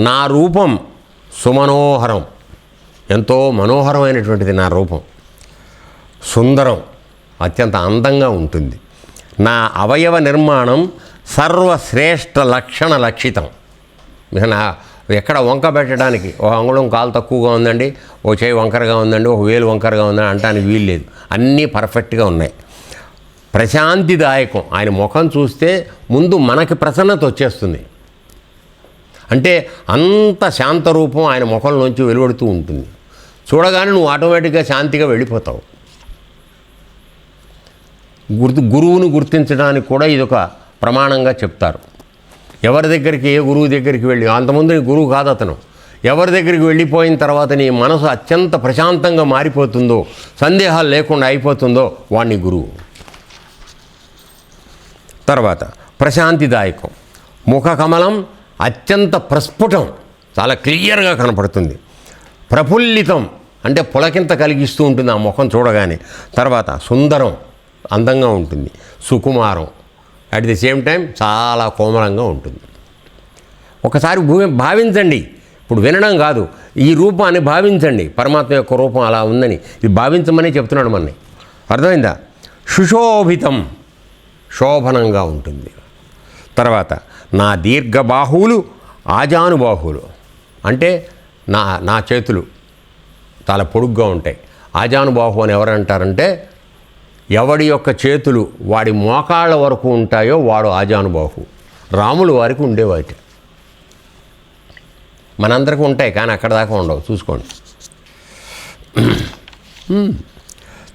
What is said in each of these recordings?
నా రూపం సుమనోహరం. ఎంతో మనోహరమైనటువంటిది నా రూపం. సుందరం అత్యంత అందంగా ఉంటుంది. నా అవయవ నిర్మాణం సర్వశ్రేష్ఠ లక్షణ లక్షితం. నా ఎక్కడ వంక పెట్టడానికి ఒక అంగుళం కాలు తక్కువగా ఉందండి ఓ చేయి వంకరగా ఉందండి ఒక వేలు వంకరగా ఉందని అంటానికి వీలు లేదు. అన్నీ పర్ఫెక్ట్గా ఉన్నాయి. ప్రశాంతిదాయకం. ఆయన ముఖం చూస్తే ముందు మనకి ప్రసన్నత వచ్చేస్తుంది. అంటే అంత శాంతరూపం ఆయన ముఖంలోంచి వెలువడుతూ ఉంటుంది. చూడగానే నువ్వు ఆటోమేటిక్గా శాంతిగా వెళ్ళిపోతావు. గుర్తు గురువును గుర్తించడానికి కూడా ఇదొక ప్రమాణంగా చెప్తారు. ఎవరి దగ్గరికి ఏ గురువు దగ్గరికి వెళ్ళి అంతకుముందు నీ గురువు కాదు అతను. ఎవరి దగ్గరికి వెళ్ళిపోయిన తర్వాత నీ మనసు అత్యంత ప్రశాంతంగా మారిపోతుందో సందేహాలు లేకుండా అయిపోతుందో వాణ్ణి గురువు. తర్వాత ప్రశాంతిదాయకం. ముఖ కమలం అత్యంత ప్రస్ఫుటం చాలా క్లియర్గా కనపడుతుంది. ప్రఫుల్లితం అంటే పులకింత కలిగిస్తూ ఉంటుంది ఆ ముఖం చూడగానే. తర్వాత సుందరం అందంగా ఉంటుంది. సుకుమారం. అట్ ది సేమ్ టైం చాలా కోమలంగా ఉంటుంది. ఒకసారి భూమి భావించండి. ఇప్పుడు వినడం కాదు. ఈ రూపాన్ని భావించండి. పరమాత్మ యొక్క రూపం అలా ఉందని. ఇది భావించమని చెప్తున్నాడు మనని. అర్థమైందా? సుశోభితం శోభనంగా ఉంటుంది. తర్వాత నా దీర్ఘబాహువులు ఆజానుబాహువులు. అంటే నా నా చేతులు చాలా పొడుగ్గా ఉంటాయి. ఆజానుబాహు అని ఎవరంటారంటే ఎవడి యొక్క చేతులు వాడి మోకాళ్ళ వరకు ఉంటాయో వాడు ఆజానుబాహు రాములు వారికి ఉండేవాటి. మనందరికీ ఉంటాయి కానీ అక్కడ దాకా ఉండవు. చూసుకోండి.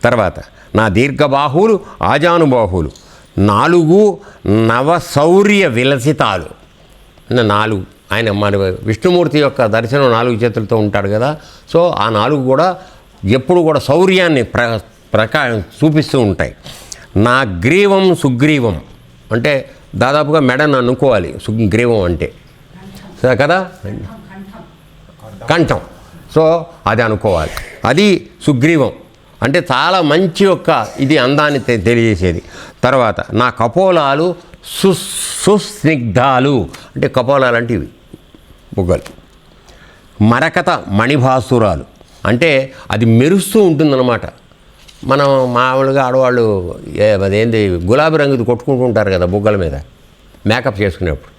తర్వాత నా దీర్ఘబాహువులు ఆజానుబాహువులు. నాలుగు నవశౌర్య విలసితాలు. నాలుగు ఆయన మన విష్ణుమూర్తి యొక్క దర్శనం నాలుగు చేతులతో ఉంటాడు కదా. సో ఆ నాలుగు కూడా ఎప్పుడు కూడా శౌర్యాన్ని ప్ర ప్రకా చూపిస్తూ ఉంటాయి. నా గ్రీవం సుగ్రీవం. అంటే దాదాపుగా మెడను అనుకోవాలి సుగ్రీవం అంటే. సరే కదా? కంఠం. సో అది అనుకోవాలి. అది సుగ్రీవం. అంటే చాలా మంచి యొక్క ఇది అందాన్ని తెలియజేసేది. తర్వాత నా కపోలాలు సు సుస్నిగ్ధాలు. అంటే కపోలాలు అంటే ఇవి బుగ్గలు మరకత మణిభాసురాలు. అంటే అది మెరుస్తూ ఉంటుందన్నమాట. మనం మామూలుగా ఆడవాళ్ళు అదేంది గులాబీ రంగుది కొట్టుకుంటూ ఉంటారు కదా బుగ్గల మీద మేకప్ చేసుకునేప్పుడు.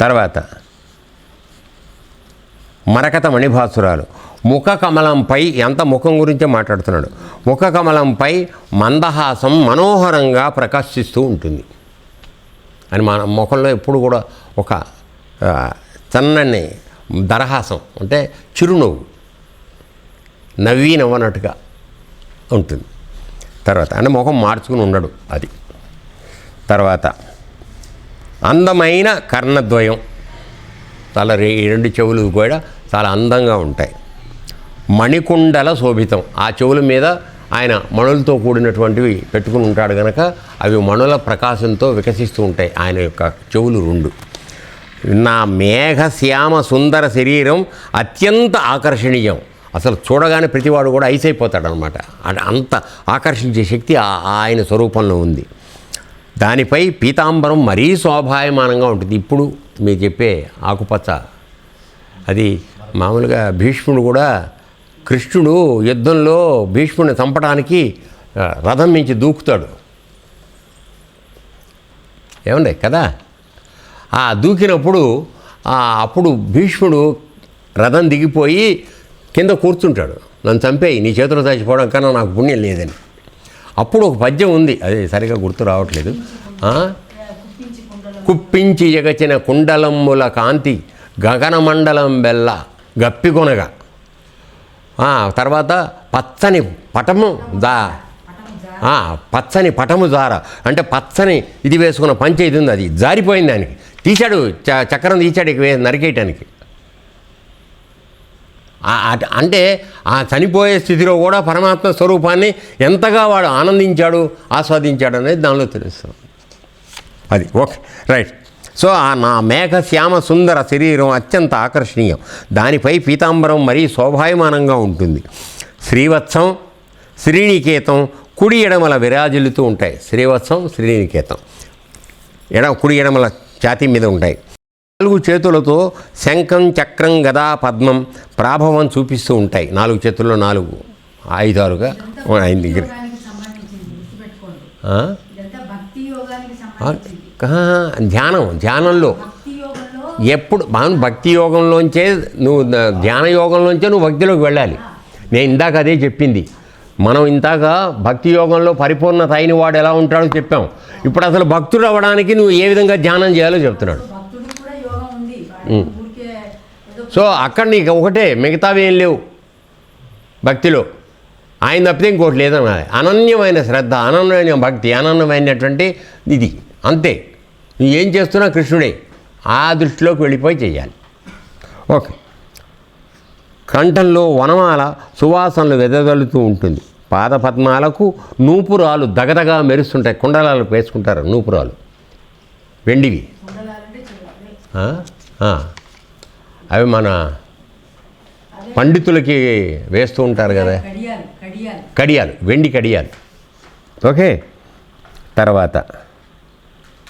తర్వాత మరకత మణిభాసురాలు ముఖ కమలంపై ఎంత ముఖం గురించే మాట్లాడుతున్నాడు? ముఖ కమలంపై మందహాసం మనోహరంగా ప్రకాశిస్తూ ఉంటుంది. అని మన ముఖంలో ఎప్పుడు కూడా ఒక చన్నని దరహాసం అంటే చిరునవ్వు నవ్వి నవ్వనట్టుగా ఉంటుంది. తర్వాత అంటే ముఖం మార్చుకుని ఉండడు అది. తర్వాత అందమైన కర్ణద్వయం. చాలా రే ఈ రెండు చెవులు కూడా చాలా అందంగా ఉంటాయి. మణికుండల శోభితం. ఆ చెవుల మీద ఆయన మణులతో కూడినటువంటివి పెట్టుకుని ఉంటాడు కనుక అవి మణుల ప్రకాశంతో వికసిస్తూ ఉంటాయి ఆయన యొక్క చెవులు రెండు. నా మేఘశ్యామ సుందర శరీరం అత్యంత ఆకర్షణీయం. అసలు చూడగానే ప్రతివాడు కూడా ఐసైపోతాడనమాట అంటే అంత ఆకర్షించే శక్తి ఆ- ఆయన స్వరూపంలో ఉంది. దానిపై పీతాంబరం మరీ శోభాయమానంగా ఉంటుంది. ఇప్పుడు మీరు చెప్పే ఆకుపచ్చ అది మామూలుగా భీష్ముడు కూడా కృష్ణుడు యుద్ధంలో భీష్ముడిని చంపడానికి రథం మించి దూకుతాడు. ఏమండే కదా? ఆ దూకినప్పుడు అప్పుడు భీష్ముడు రథం దిగిపోయి కింద కూర్చుంటాడు. నన్ను చంపేయి నీ చేతిలో చచ్చిపోవడం కన్నా నాకు పుణ్యం లేదని. అప్పుడు ఒక పద్యం ఉంది. అది సరిగా గుర్తు రావట్లేదు. కుప్పించి ఎగచిన కుండలమ్ముల కాంతి గగనమండలం బెల్ల గప్పికొనగా తర్వాత పచ్చని పటము దా. పచ్చని పటము జార. అంటే పచ్చని ఇది వేసుకున్న పంచ ఇది ఉంది అది. జారిపోయింది దానికి. తీశాడు చ- చక్రం తీశాడు ఇక నరికేయటానికి. అంటే ఆ చనిపోయే స్థితిలో కూడా పరమాత్మ స్వరూపాన్ని ఎంతగా వాడు ఆనందించాడు ఆస్వాదించాడు అనేది దానిలో తెలుస్తుంది. అది ఓకే రైట్. సో ఆ నా మేఘ శ్యామ సుందర శరీరం అత్యంత ఆకర్షణీయం. దానిపై పీతాంబరం మరీ శోభాయమానంగా ఉంటుంది. శ్రీవత్సం శ్రీనికేతం కుడి ఎడమల విరాజిల్లుతూ ఉంటాయి. శ్రీవత్సం శ్రీనికేతం. ఎడ కుడి ఎడమల ఛాతీ మీద ఉంటాయి. నాలుగు చేతులతో శంఖం చక్రం గదా పద్మం ప్రాభవం చూపిస్తూ ఉంటాయి. నాలుగు చేతుల్లో నాలుగు. ఆయుధాలుగా ఆయన దగ్గర. ధ్యానం ధ్యానంలో. ఎప్పుడు మనం భక్తి యోగంలోంచే నువ్వు ధ్యాన యోగంలోంచే నువ్వు భక్తిలోకి వెళ్ళాలి. నేను ఇందాక అదే చెప్పింది. మనం ఇందాక భక్తి యోగంలో పరిపూర్ణత అయిన వాడు ఎలా ఉంటాడో చెప్పాం. ఇప్పుడు అసలు భక్తుడు అవ్వడానికి నువ్వు ఏ విధంగా ధ్యానం చేయాలో చెప్తున్నాడు భక్తుడికి కూడా యోగం ఉంది వాడు ఊరికే ఏదో సో అక్కడ నీకు ఒకటే మిగతావి ఏం లేవు. భక్తిలో. ఆయన తప్పితే ఇంకోటి లేదన్నది అనన్యమైన శ్రద్ధ అనన్యమైన భక్తి అనన్యమైనటువంటి ఇది. అంతే. నువ్వు ఏం చేస్తున్నా కృష్ణుడే. ఆ దృష్టిలోకి వెళ్ళిపోయి చేయాలి ఓకే. కంఠంలో వనమాల సువాసనలు వెదజల్లుతూ ఉంటుంది. పాదపద్మాలకు నూపురాలు దగదగా మెరుస్తుంటాయి. కుండలాలు వేసుకుంటారు నూపురాలు. వెండివి. అవి మన పండితులకి వేస్తూ ఉంటారు కదా. కడియాలు వెండి కడియాలు. ఓకే. తర్వాత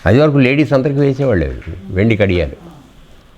అది వరకు లేడీస్ అందరికీ వేసేవాళ్ళు వెండి కడియాలు.